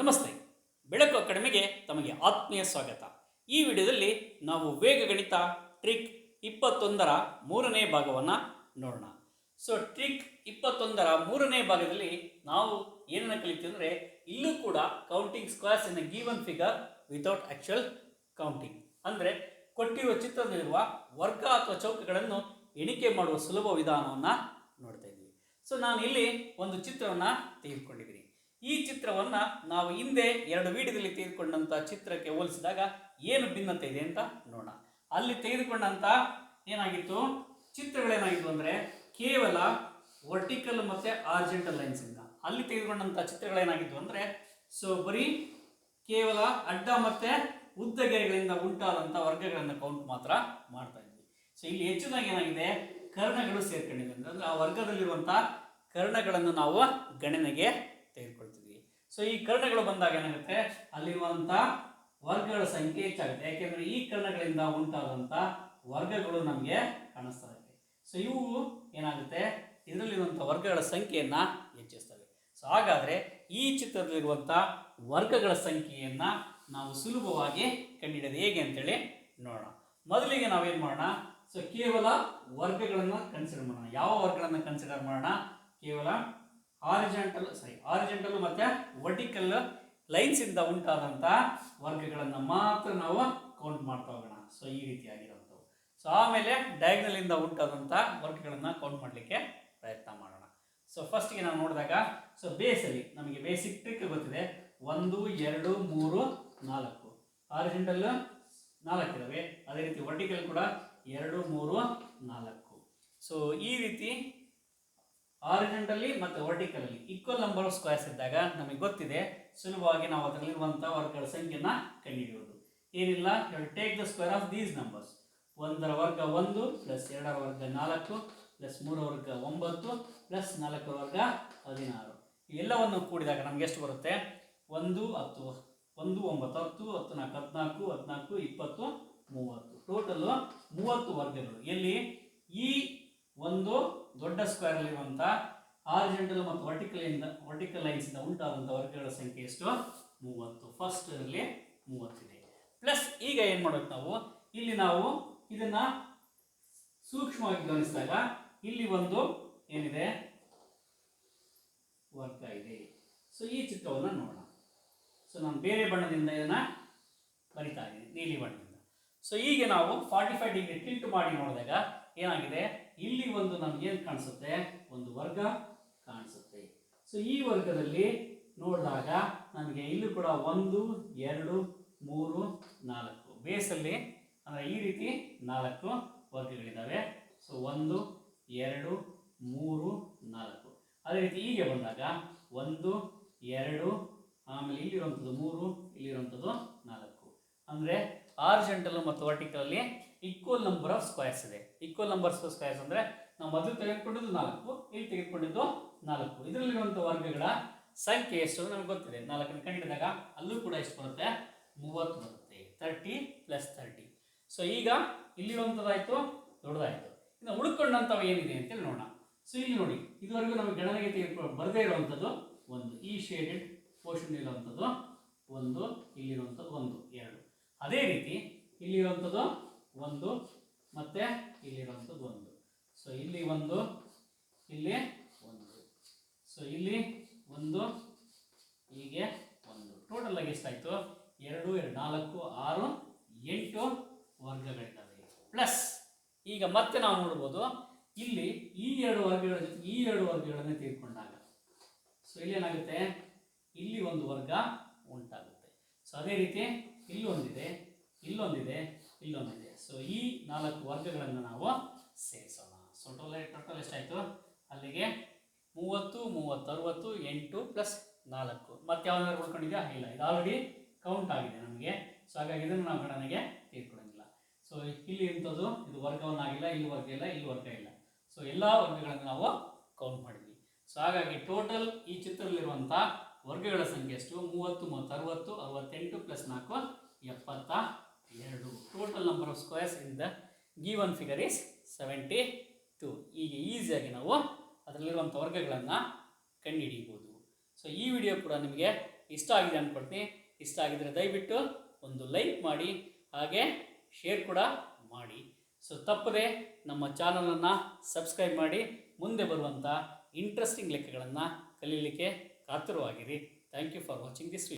ನಮಸ್ತೆ. ಬೆಳಕು ಅಕಾಡೆಮಿಗೆ ತಮಗೆ ಆತ್ಮೀಯ ಸ್ವಾಗತ. ಈ ವಿಡಿಯೋದಲ್ಲಿ ನಾವು ವೇಗಗಣಿತ ಟ್ರಿಕ್ ಇಪ್ಪತ್ತೊಂದರ ಮೂರನೇ ಭಾಗವನ್ನು ನೋಡೋಣ. ಸೊ ಟ್ರಿಕ್ ಇಪ್ಪತ್ತೊಂದರ ಮೂರನೇ ಭಾಗದಲ್ಲಿ ನಾವು ಏನನ್ನು ಕಲಿತೀವಿ ಅಂದರೆ ಇಲ್ಲೂ ಕೂಡ counting squares in given figure without actual counting ಅಂದರೆ ಕೊಟ್ಟಿರುವ ಚಿತ್ರದಲ್ಲಿರುವ ವರ್ಗ ಅಥವಾ ಚೌಕಗಳನ್ನು ಎಣಿಕೆ ಮಾಡುವ ಸುಲಭ ವಿಧಾನವನ್ನು ನೋಡ್ತಾ ಇದ್ದೀವಿ ಸೊ ನಾನು ಇಲ್ಲಿ ಒಂದು ಚಿತ್ರವನ್ನು ತೆಗೆದುಕೊಂಡಿದ್ದೀನಿ. ಈ ಚಿತ್ರವನ್ನು ನಾವು ಹಿಂದೆ ಎರಡು ವಿಡಿಯೋದಲ್ಲಿ ತೆಗೆದುಕೊಂಡಂಥ ಚಿತ್ರಕ್ಕೆ ಹೋಲಿಸಿದಾಗ ಏನು ಭಿನ್ನತೆ ಇದೆ ಅಂತ ನೋಡೋಣ. ಅಲ್ಲಿ ತೆಗೆದುಕೊಂಡಂಥ ಏನಾಗಿತ್ತು? ಚಿತ್ರಗಳೇನಾಗಿತ್ತು ಅಂದರೆ ಕೇವಲ ವರ್ಟಿಕಲ್ ಮತ್ತು ಆರ್ಜೆಂಟಲ್ ಲೈನ್ಸಿಂದ ಅಲ್ಲಿ ತೆಗೆದುಕೊಂಡಂಥ ಚಿತ್ರಗಳೇನಾಗಿತ್ತು ಅಂದರೆ ಸೊ ಬರೀ ಕೇವಲ ಅಡ್ಡ ಮತ್ತು ಉದ್ದಗೆರೆಗಳಿಂದ ಉಂಟಾದಂಥ ವರ್ಗಗಳನ್ನು ಕೌಂಟ್ ಮಾತ್ರ ಮಾಡ್ತಾ ಇದ್ವಿ. ಸೊ ಇಲ್ಲಿ ಹೆಚ್ಚಿನಾಗಿ ಏನಾಗಿದೆ? ಕರ್ಣಗಳು ಸೇರ್ಕೊಂಡಿವೆ. ಅಂದರೆ ಆ ವರ್ಗದಲ್ಲಿರುವಂಥ ಕರ್ಣಗಳನ್ನು ನಾವು ಗಣನೆಗೆ ಸೊ ಈ ಕರ್ಣಗಳು ಬಂದಾಗ ಏನಾಗುತ್ತೆ? ಅಲ್ಲಿರುವಂತ ವರ್ಗಗಳ ಸಂಖ್ಯೆ ಹೆಚ್ಚಾಗುತ್ತೆ. ಯಾಕೆಂದ್ರೆ ಈ ಕರ್ಣಗಳಿಂದ ಉಂಟಾದಂತ ವರ್ಗಗಳು ನಮಗೆ ಕಾಣಿಸ್ತಾ ಇದೆ ಸೊ ಇವು ಏನಾಗುತ್ತೆ? ಇದರಲ್ಲಿರುವಂಥ ವರ್ಗಗಳ ಸಂಖ್ಯೆಯನ್ನ ಹೆಚ್ಚಿಸ್ತವೆ. ಸೊ ಹಾಗಾದ್ರೆ ಈ ಚಿತ್ರದಲ್ಲಿರುವಂಥ ವರ್ಗಗಳ ಸಂಖ್ಯೆಯನ್ನ ನಾವು ಸುಲಭವಾಗಿ ಕಂಡಿಡಿಯೋದು ಹೇಗೆ ಅಂತೇಳಿ ನೋಡೋಣ. ಮೊದಲಿಗೆ ನಾವೇನು ಮಾಡೋಣ? ಸೊ ಕೇವಲ ವರ್ಗಗಳನ್ನು ಕನ್ಸಿಡರ್ ಮಾಡೋಣ. ಯಾವ ವರ್ಗಗಳನ್ನು ಕನ್ಸಿಡರ್ ಮಾಡೋಣ? ಕೇವಲ ಆರಿಜೆಂಟಲ್ ಸಾರಿ ಆರಿಜೆಂಟಲ್ ಮತ್ತು ವರ್ಟಿಕಲ್ ಲೈನ್ಸಿಂದ ಉಂಟಾದಂಥ ವರ್ಗಗಳನ್ನು ಮಾತ್ರ ನಾವು ಕೌಂಟ್ ಮಾಡ್ತಾ ಹೋಗೋಣ. ಸೊ ಈ ರೀತಿಯಾಗಿರೋಂಥವು ಸೊ ಆಮೇಲೆ ಡಯಾಗ್ನಲಿಂದ ಉಂಟಾದಂಥ ವರ್ಗಗಳನ್ನು ಕೌಂಟ್ ಮಾಡಲಿಕ್ಕೆ ಪ್ರಯತ್ನ ಮಾಡೋಣ. ಸೊ ಫಸ್ಟಿಗೆ ನಾವು ನೋಡಿದಾಗ ಸೊ ಬೇಸಲ್ಲಿ ನಮಗೆ ಬೇಸಿಕ್ ಟ್ರಿಕ್ ಗೊತ್ತಿದೆ. ಒಂದು, ಎರಡು, ಮೂರು, ನಾಲ್ಕು. ಆರಿಜೆಂಟಲ್ ನಾಲ್ಕು ಇದಾವೆ. ಅದೇ ರೀತಿ ವರ್ಟಿಕಲ್ ಕೂಡ ಎರಡು, ಮೂರು, ನಾಲ್ಕು. ಸೊ ಈ ರೀತಿ ಆರಿಜೆಂಟಲ್ಲಿ ಮತ್ತು ವರ್ಟಿಕಲಲ್ಲಿ ಈಕ್ವಲ್ ನಂಬರ್ ಆಫ್ ಸ್ಕ್ವೇರ್ಸ್ ಇದ್ದಾಗ ನಮಗೆ ಗೊತ್ತಿದೆ, ಸುಲಭವಾಗಿ ನಾವು ಅದರಲ್ಲಿರುವಂಥ ವರ್ಗಗಳ ಸಂಖ್ಯೆನ ಕಂಡುಹಿಡಿಯೋದು ಏನಿಲ್ಲ take the square of these numbers ಒಂದರ ವರ್ಗ ಒಂದು ಪ್ಲಸ್ ಎರಡರ ವರ್ಗ ನಾಲ್ಕು ಪ್ಲಸ್ ಮೂರರ ವರ್ಗ ಒಂಬತ್ತು ಪ್ಲಸ್ ನಾಲ್ಕರ ವರ್ಗ ಹದಿನಾರು. ಎಲ್ಲವನ್ನು ಕೂಡಿದಾಗ ನಮ್ಗೆ ಎಷ್ಟು ಬರುತ್ತೆ? ಒಂದು, ಹತ್ತು, ಒಂದು, ಒಂಬತ್ತು, ಹತ್ತು ಹತ್ತು ನಾಲ್ಕು, ಹದಿನಾಲ್ಕು ಹದಿನಾಲ್ಕು ಇಪ್ಪತ್ತು ಮೂವತ್ತು ಟೋಟಲು ಮೂವತ್ತು ವರ್ಗಗಳು ಎಲ್ಲಿ ಈ ಒಂದು ದೊಡ್ಡ ಸ್ಕ್ವೇರಲ್ಲಿರುವಂಥ ಆರಿಜೆಂಟಲ್ ಮತ್ತು ವರ್ಟಿಕಲ್ ಇಂದ ವರ್ಟಿಕಲ್ ಲೈನ್ಸ್ ಇಂದ ಉಂಟಾದಂಥ ವರ್ಗಗಳ ಸಂಖ್ಯೆ ಎಷ್ಟು? ಮೂವತ್ತು. ಫಸ್ಟ್ ಅಲ್ಲಿ ಮೂವತ್ತಿದೆ. ಪ್ಲಸ್ ಈಗ ಏನು ಮಾಡಬೇಕು ನಾವು? ಇಲ್ಲಿ ನಾವು ಇದನ್ನ ಸೂಕ್ಷ್ಮವಾಗಿ ಗಮನಿಸಿದಾಗ ಇಲ್ಲಿ ಒಂದು ಏನಿದೆ? ವರ್ಗ ಇದೆ. ಸೊ ಈ ಚಿತ್ರವನ್ನು ನೋಡೋಣ. ಸೊ ನಾನು ಬೇರೆ ಬಣ್ಣದಿಂದ ಇದನ್ನು ಬರಿತಾ ಇದ್ದೀನಿ, ನೀಲಿ ಬಣ್ಣದಿಂದ. ಸೊ ಈಗ ನಾವು ಫಾರ್ಟಿ ಫೈವ್ ಡಿಗ್ರಿ ಟಿಲ್ಟ್ ಮಾಡಿ ನೋಡಿದಾಗ ಏನಾಗಿದೆ? ಇಲ್ಲಿ ಒಂದು ನಮ್ಗೆ ಏನು ಕಾಣಿಸುತ್ತೆ? ಒಂದು ವರ್ಗ. ಕಾಣಿಸುತ್ತೆ. ಸೊ ಈ ವರ್ಗದಲ್ಲಿ ನೋಡಿದಾಗ ನಮಗೆ ಇಲ್ಲಿ ಕೂಡ ಒಂದು, ಎರಡು, ಮೂರು, ನಾಲ್ಕು. ಬೇಸಲ್ಲಿ ಅಂದರೆ ಈ ರೀತಿ ನಾಲ್ಕು ವರ್ಗಗಳಿದ್ದಾವೆ ಸೊ ಒಂದು, ಎರಡು, ಮೂರು, ನಾಲ್ಕು. ಅದೇ ರೀತಿ ಹೀಗೆ ಬಂದಾಗ ಒಂದು, ಎರಡು, ಆಮೇಲೆ ಇಲ್ಲಿರುವಂಥದ್ದು ಮೂರು, ಇಲ್ಲಿರುವಂಥದ್ದು ನಾಲ್ಕು. ಅಂದರೆ ಆರ್ಜೆಂಟಲ್ ಮತ್ತು ವರ್ಟಿಕಲಲ್ಲಿ ಈಕ್ವಲ್ ನಂಬರ್ ಆಫ್ ಸ್ಕ್ವೇರ್ಸ್ ಇದೆ. ಈಕ್ವಲ್ ನಂಬರ್ಸ್ ಆಫ್ ಸ್ಕ್ವೇರ್ಸ್ ಅಂದರೆ ನಾವು ಮೊದಲು ತೆಗೆದುಕೊಂಡಿದ್ದು ನಾಲ್ಕು, ಇಲ್ಲಿ ತೆಗೆದುಕೊಂಡಿದ್ದು ನಾಲ್ಕು. ಇದರಲ್ಲಿರುವಂಥ ವರ್ಗಗಳ ಸಂಖ್ಯೆ ಎಷ್ಟು ನಮಗೆ ಗೊತ್ತಿದೆ. ನಾಲ್ಕನ್ನು ಕಂಡಿಡಿದಾಗ ಅಲ್ಲೂ ಕೂಡ ಎಷ್ಟು ಬರುತ್ತೆ? ಮೂವತ್ತು ಬರುತ್ತೆ. ತರ್ಟಿ ಪ್ಲಸ್ ತರ್ಟಿ ಸೊ ಈಗ ಇಲ್ಲಿರುವಂಥದ್ದಾಯಿತು, ದೊಡ್ಡದಾಯಿತು. ಇನ್ನು ಉಳ್ಕೊಂಡಂಥವು ಏನಿದೆ ಅಂತೇಳಿ ನೋಡೋಣ. ಸೊ ಇಲ್ಲಿ ನೋಡಿ, ಇದುವರೆಗೂ ನಮಗೆ ಗಣನೆಗೆ ತೆಗೆದುಕೊಂಡು ಬರದೇ ಇರುವಂಥದ್ದು ಒಂದು. ಈ ಶೇಡೆಡ್ ಪೋರ್ಷನ್ ಇರುವಂಥದ್ದು ಒಂದು, ಇಲ್ಲಿರುವಂಥದ್ದು ಒಂದು, ಎರಡು. ಅದೇ ರೀತಿ ಇಲ್ಲಿರುವಂಥದ್ದು ಒಂದು ಮತ್ತು ಇಲ್ಲಿರುವಂಥದ್ದು ಒಂದು. ಸೊ ಇಲ್ಲಿ ಒಂದು, ಇಲ್ಲಿ ಸೊ ಇಲ್ಲಿ ಒಂದು, ಹೀಗೆ ಒಂದು. ಟೋಟಲ್ ಆಗಿ ಎಷ್ಟಾಯಿತು? ಎರಡು ಎರಡು, ನಾಲ್ಕು, ಆರು, ಎಂಟು ವರ್ಗಗಳಿದ್ದಾವೆ. ಪ್ಲಸ್ ಈಗ ಮತ್ತೆ ನಾವು ನೋಡ್ಬೋದು, ಇಲ್ಲಿ ಈ ಎರಡು ವರ್ಗಗಳ ಈ ಎರಡು ವರ್ಗಗಳನ್ನು ತೆಗೆದುಕೊಂಡಾಗ ಸೊ ಇಲ್ಲಿ ಏನಾಗುತ್ತೆ? ಇಲ್ಲಿ ಒಂದು ವರ್ಗ ಉಂಟಾಗುತ್ತೆ. ಸೊ ಅದೇ ರೀತಿ ಇಲ್ಲೊಂದಿದೆ ಇಲ್ಲೊಂದಿದೆ ಇಲ್ಲೊಂದಿದೆ ಸೊ ಈ ನಾಲ್ಕು ವರ್ಗಗಳನ್ನು ನಾವು ಸೇರಿಸೋಣ. ಸೊ ಟೋಟಲ್ ಟೋಟಲ್ ಎಷ್ಟಾಯಿತು? ಅಲ್ಲಿಗೆ ಮೂವತ್ತು ಮೂವತ್ತು, ಅರುವತ್ತು, ಎಂಟು ಪ್ಲಸ್ ನಾಲ್ಕು. ಮತ್ತೆ ಯಾವ್ದಾದ್ರು ಉಳ್ಕೊಂಡಿದ್ಯಾ ಇಲ್ಲ. ಇದು ಆಲ್ರೆಡಿ ಕೌಂಟ್ ಆಗಿದೆ ನಮಗೆ. ಸೊ ಹಾಗಾಗಿ ಇದನ್ನು ನಾವು ಗಣನೆಗೆ ತೆಗೆದುಕೊಳ್ಳೋಂಗಿಲ್ಲ ಸೊ ಇಲ್ಲಿ ಇಂಥದ್ದು ಇದು ವರ್ಗವನ್ನಾಗಿಲ್ಲ ಇಲ್ಲಿ ವರ್ಗ ಇಲ್ಲ, ಇಲ್ಲಿ ವರ್ಗ ಇಲ್ಲ. ಸೊ ಎಲ್ಲ ವರ್ಗಗಳನ್ನು ನಾವು ಕೌಂಟ್ ಮಾಡಿದ್ವಿ. ಸೊ ಹಾಗಾಗಿ ಟೋಟಲ್ ಈ ಚಿತ್ರದಲ್ಲಿರುವಂಥ ವರ್ಗಗಳ ಸಂಖ್ಯೆ ಎಷ್ಟು? ಮೂವತ್ತು ಮೂವತ್ತು, ಅರವತ್ತು, ಅರವತ್ತೆಂಟು ಪ್ಲಸ್ ನಾಲ್ಕು ಎಪ್ಪತ್ತ ಎರಡು total number of squares in the given figure is seventy two ಈಗ ಈಸಿಯಾಗಿ ನಾವು ಅದರಲ್ಲಿರುವಂಥ ವರ್ಗಗಳನ್ನು ಕಂಡುಹಿಡಿಯಬಹುದು. ಸೊ ಈ ವಿಡಿಯೋ ಕೂಡ ನಿಮಗೆ ಇಷ್ಟ ಆಗಿದೆ ಅಂದ್ಕೊಳ್ತೀನಿ ಇಷ್ಟ ಆಗಿದ್ರೆ ದಯವಿಟ್ಟು ಒಂದು ಲೈಕ್ ಮಾಡಿ, ಹಾಗೆ ಶೇರ್ ಕೂಡ ಮಾಡಿ. ಸೊ ತಪ್ಪದೆ ನಮ್ಮ ಚಾನಲನ್ನು ಸಬ್ಸ್ಕ್ರೈಬ್ ಮಾಡಿ, ಮುಂದೆ ಬರುವಂಥ ಇಂಟ್ರೆಸ್ಟಿಂಗ್ ಲೆಕ್ಕಗಳನ್ನು ಕಲೀಲಿಕ್ಕೆ ಕಾತುರವಾಗಿರಿ. Thank you for watching this